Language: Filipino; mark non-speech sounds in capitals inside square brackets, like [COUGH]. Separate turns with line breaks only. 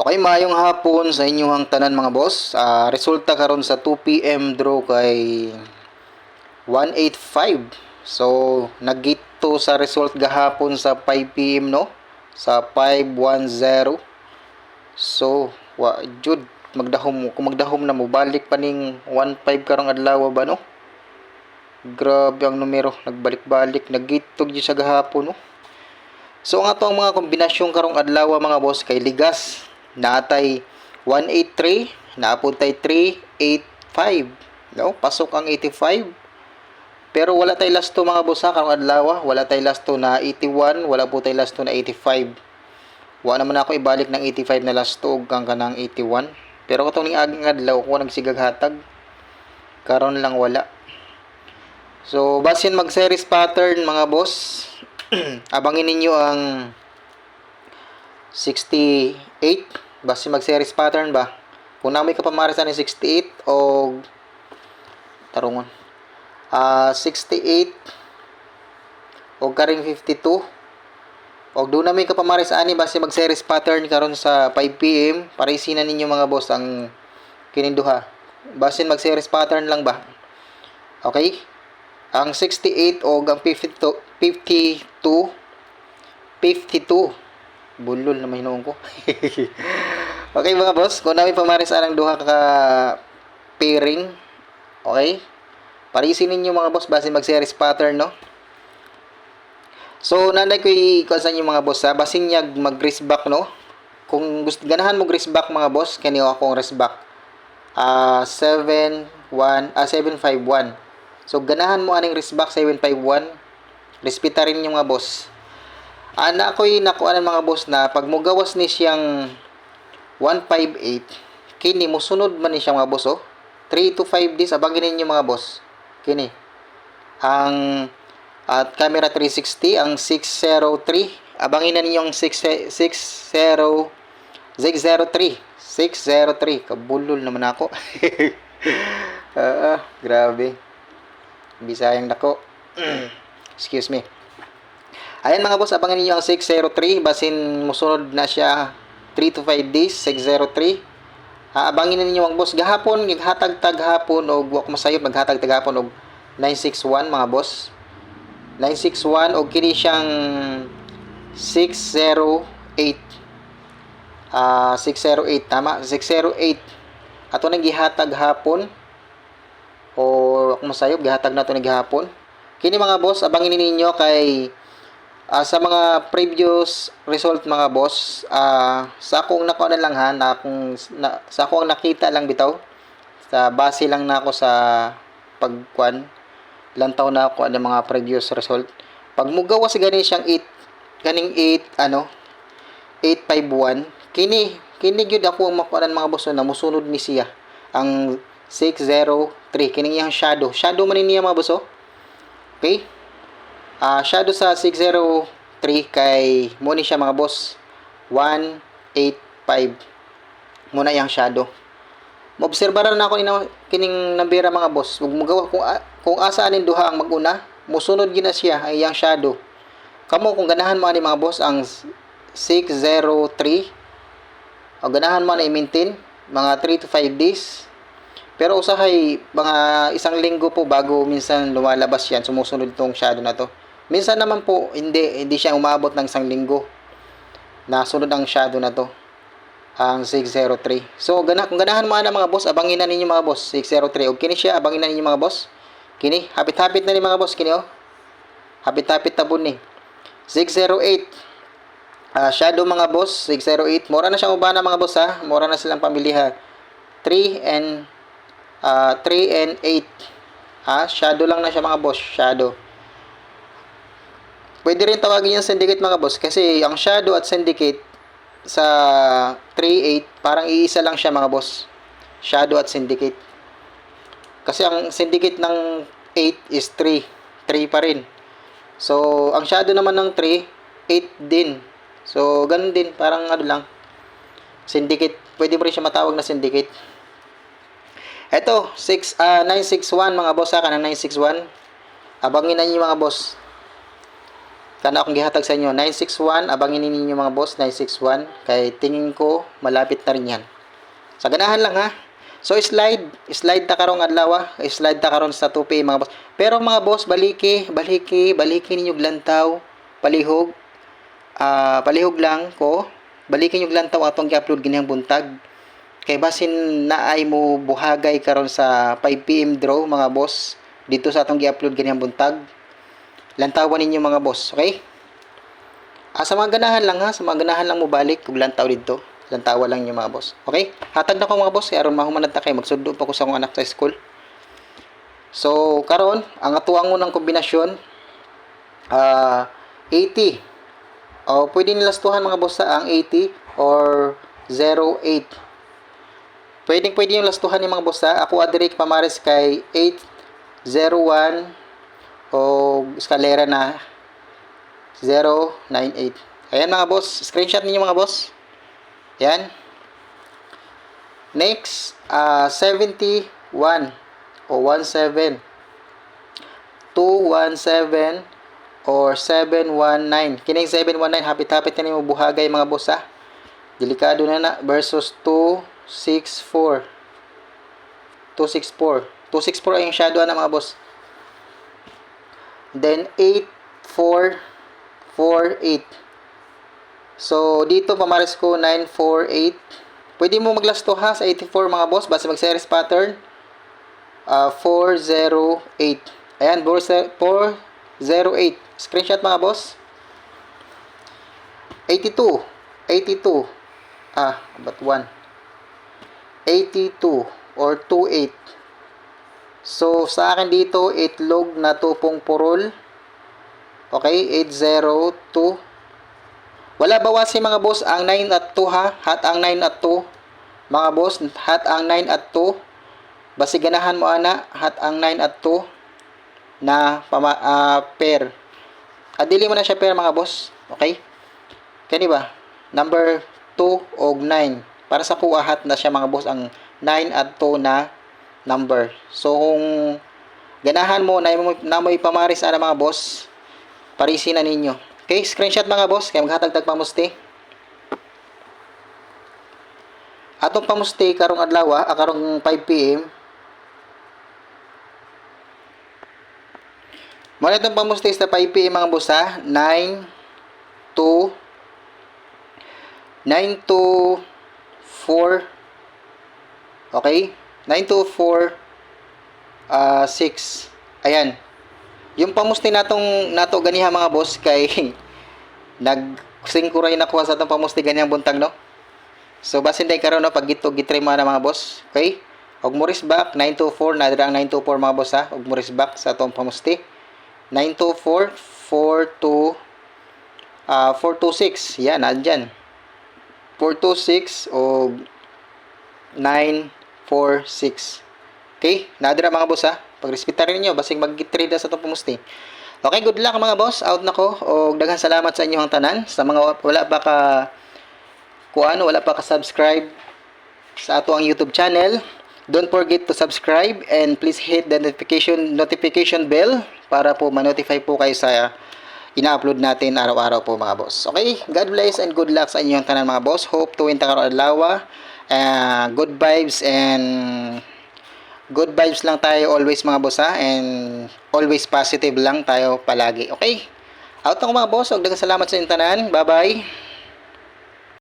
Okay, mayong hapon sa inyong tanan mga boss. Ah, resulta karon sa 2 PM draw kay 185. So, nagito sa result gahapon sa 5 PM no? Sa 510. So, wa jud magdahom kung magdahom na mo balik pa ning 15 karong adlaw ba no? Grabe ang numero, nagbalik-balik, nagitog gyud sa gahapon no. So ang atong mga kombinasyon karong adlaw mga boss kay ligas natay 183, naapod tay 385. No, pasok ang 85. Pero wala tay last to mga boss ha karong adlaw, wala tay last to na 81, wala po tay last to na 85. Wa naman ako ibalik ng 85 na last to kang kanang 81. Pero katong ning aging adlaw ko nagsigag hatag. Karon lang wala. So, basin mag-series pattern mga boss. [CLEARS THROAT] Abangin ninyo ang 68. Basi mag-series pattern ba? Kung namoy ka pamarisan ni 68 o tarungon. Ah, 68 o karing 52 o doon namin ka pamaris ani basi mag-series pattern karon sa 5 PM para isinan ninyo mga boss ang kininduha. Basin mag-series pattern lang ba? Okay? Ang 68 o ang 52 52 52 bulol na mahinuon ko. [LAUGHS] okay mga boss, kung namin pamaris anang duha ka pairing. Okay? Parisin ninyo mga boss base mag-series pattern no. So nanay ko i-kuan sa inyo mga boss ha, basin nyag mag-grease back no. Kung gusto ganahan mo grease back mga boss, kaniyo akong grease back. Ah 71 ah 751. So ganahan mo aning grease back 751. Respeta rin yung mga boss. Ana ko'y nakuha ng mga boss na pag mo gawas ni siyang 158, kini mo sunod man ni siya mga boss oh. 3 to 5 days abangin ninyo mga boss. Kini. Ang at camera 360 ang 603 abangin na ninyo ang 6 60 603 603 kabulol naman ako [LAUGHS] ah grabe bisayang nako [CLEARS THROAT] excuse me Ayan mga boss, abangan niyo ang 603 basin musunod na siya 3 to 5 days 603. Ah, abangin na ninyo ang boss gahapon gighatag tag hapon og wa ko masayop naghatag tag hapon og 961 mga boss. 961 og kini siyang 608. Ah, 608 tama, 608. Ato nang gihatag hapon o ako masayop gihatag nato ni gihapon. Kini mga boss, abangin ninyo kay Ah, sa mga previous result mga boss, ah, sa akong nakuha na lang ha, na akong, na, sa akong nakita lang bitaw, sa base lang na ako sa pagkuan, ilang taon na ako ng mga previous result. Pag mugawa sa ganin siyang 8, ganing 8, ano, 851, kini, kini gyud ako ang makuha mga boss na musunod ni siya. Ang 603, kining iyang shadow. Shadow man niya mga boss, oh. Okay? Ah, shadow sa 603 kay mo ni siya mga boss. 185 muna yang shadow. Maobserbaran na ako ni kining nambira mga boss. Ug magawa kung kung asa anin duha ang maguna musunod gina siya ay yang shadow. Kamo kung ganahan mo ani mga boss ang 603 o ganahan mo na i-maintain mga 3 to 5 days. Pero usahay mga isang linggo po bago minsan lumalabas yan sumusunod tong shadow na to Minsan naman po, hindi, hindi siya umabot ng isang linggo. Nasunod ang shadow na to. Ang 603. So, gana, kung ganahan mo na mga boss, abangin na ninyo mga boss. 603. O kini siya, abangin na ninyo mga boss. Kini, hapit-hapit na ni mga boss. Kini oh. Hapit-hapit tabon ni. 608. Ah, shadow mga boss, 608. Mura na siyang ubana mga boss ha. Mura na silang pamili ha. 3 and ah 3 and 8. Ha, shadow lang na siya mga boss, shadow. Pwede rin tawagin yung syndicate mga boss kasi ang shadow at syndicate sa 3.8 parang iisa lang siya mga boss. Shadow at syndicate. Kasi ang syndicate ng 8 is 3. 3 pa rin. So, ang shadow naman ng 3, 8 din. So, ganun din. Parang ano lang. Syndicate. Pwede mo rin siya matawag na syndicate. Ito, 6, ah 961 mga boss ha, kanang 961. Abangin na niyo mga boss. Kana akong gihatag sa inyo. 961 abangin ninyo mga boss 961 kay tingin ko malapit na rin yan. Sa ganahan lang ha? So slide slide ta karong adlaw slide ta karon sa 2 mga boss. Pero mga boss baliki baliki baliki ninyo lantaw palihog. Ah palihog lang ko. Balikin yung lantaw atong gi-upload ginihang buntag. Kay basin naay mo buhagay karon sa 5 PM draw mga boss dito sa atong gi-upload ginihang buntag lantawan ninyo mga boss, okay? Ah, sa mga ganahan lang ha, sa mga ganahan lang mo balik kung lantaw dito. Lantawa lang niyo mga boss. Okay? Hatag na ko mga boss, aron mahuman na kay magsundo pa ko sa akong anak sa school. So, karon ang atuang unang kombinasyon ah 80. O pwede nilastuhan mga boss sa ang 80 or 08. Pwedeng pwede yung lastuhan ni mga boss ha. Ako adirik pamares kay 801 o eskalera na 098. Ayan mga boss, screenshot ninyo mga boss. Ayan. Next, uh, 71 o 17. 217 or 719. Kining 719, hapit-hapit na mo buhagay mga boss ha. Delikado na na versus 264. 264. 264 ay yung shadow na mga boss. Then 8448. So dito pamares ko 948. Pwede mo maglasto ha sa 84 mga boss basta mag series pattern. Uh, 408. Ayan, 408. Screenshot mga boss. 82. 82. Ah, but 1. 82 or 28. So, sa akin dito, itlog na tupong purol. Okay, 802. Wala bawas mga boss ang 9 at 2 ha. Hat ang 9 at 2. Mga boss, hat ang 9 at 2. Basi ganahan mo ana, hat ang 9 at 2 na pama, uh, pair. Adili mo na siya pair mga boss. Okay? Kani ba? Number 2 og 9. Para sa kuha hat na siya mga boss ang 9 at 2 na number. So, kung ganahan mo na, na mo ipamaris ana mga boss, parisin na ninyo. Okay, screenshot mga boss, kaya maghatagtag pamusti. Atong pamusti karong adlaw, ah, karong 5 PM. Muna itong pamusti sa 5 PM mga boss ha, 9 2 9 to 4 Okay? 924 uh, 6 ayan. Yung pamusti natong nato ganiha mga boss kay [LAUGHS] nag singkuray na kuha sa atong pamusti ganihang buntag no? So basin day karon no pag gito gitry mo na mga boss. Okay? Og Morris back 924 na dirang 924 mga boss ha? Og Morris back sa atong pamusti. 924 42 uh, 426 yan andyan 426 o 946 Okay? Nadira mga boss ha. Pagrespetar rin niyo basig mag-trade sa itong pumusti. Okay, good luck mga boss. Out na ko. O daghang salamat sa inyong tanan. Sa mga wala pa ka kuano, wala pa ka subscribe sa ato ang YouTube channel. Don't forget to subscribe and please hit the notification notification bell para po ma-notify po kayo sa ina-upload natin araw-araw po mga boss. Okay? God bless and good luck sa inyong tanan mga boss. Hope to win ta karon adlaw. Uh, good vibes and good vibes lang tayo always mga boss ha? And always positive lang tayo palagi okay? Out na mga boss. Daghang salamat sa inyo tanan. Bye bye